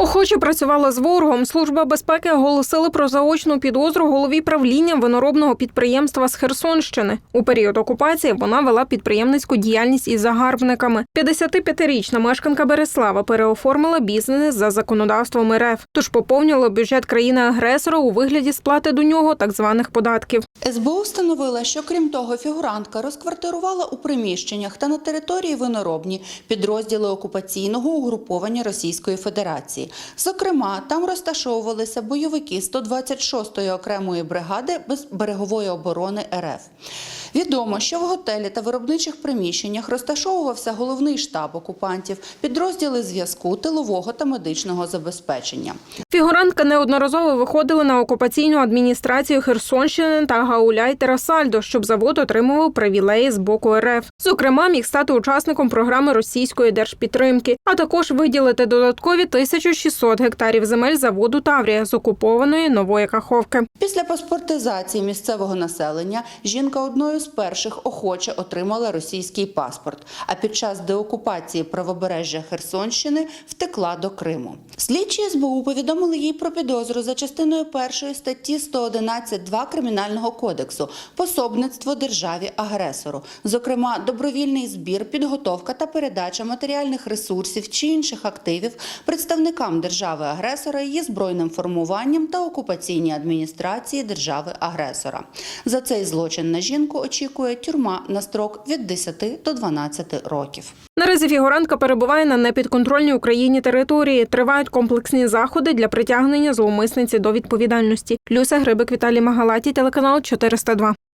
Охоче працювала з ворогом. Служба безпеки оголосили про заочну підозру голові правління виноробного підприємства з Херсонщини. У період окупації вона вела підприємницьку діяльність із загарбниками. 55-річна мешканка Береслава переоформила бізнес за законодавством РФ, тож поповнювала бюджет країни-агресора у вигляді сплати до нього так званих податків. СБУ встановила, що крім того, фігурантка розквартирувала у приміщеннях та на території виноробні підрозділи окупаційного угруповання Російської Федерації. Зокрема, там розташовувалися бойовики 126-ї окремої бригади безберегової оборони РФ. Відомо, що в готелі та виробничих приміщеннях розташовувався головний штаб окупантів, підрозділи зв'язку, тилового та медичного забезпечення. Фігурантка неодноразово виходила на окупаційну адміністрацію Херсонщини та Гауляй Терасальдо, щоб завод отримував привілеї з боку РФ. Зокрема, міг стати учасником програми російської держпідтримки, а також виділити додаткові 1600 гектарів земель заводу Таврія з окупованої нової Каховки. Після паспортизації місцевого населення жінка одною з перших охоче отримала російський паспорт, а під час деокупації правобережжя Херсонщини втекла до Криму. Слідчі СБУ повідомили їй про підозру за частиною першої статті 111.2 Кримінального кодексу пособництво державі агресору, зокрема добровільний збір, підготовка та передача матеріальних ресурсів чи інших активів представникам держави агресора, її збройним формуванням та окупаційній адміністрації держави агресора. За цей злочин на жінку очікує тюрма на строк від 10 до 12 років. Наразі фігурантка перебуває на непідконтрольній Україні території. Тривають комплексні заходи для притягнення зловмисниці до відповідальності. Люся Грибик, Віталій Магалаті, телеканал 402.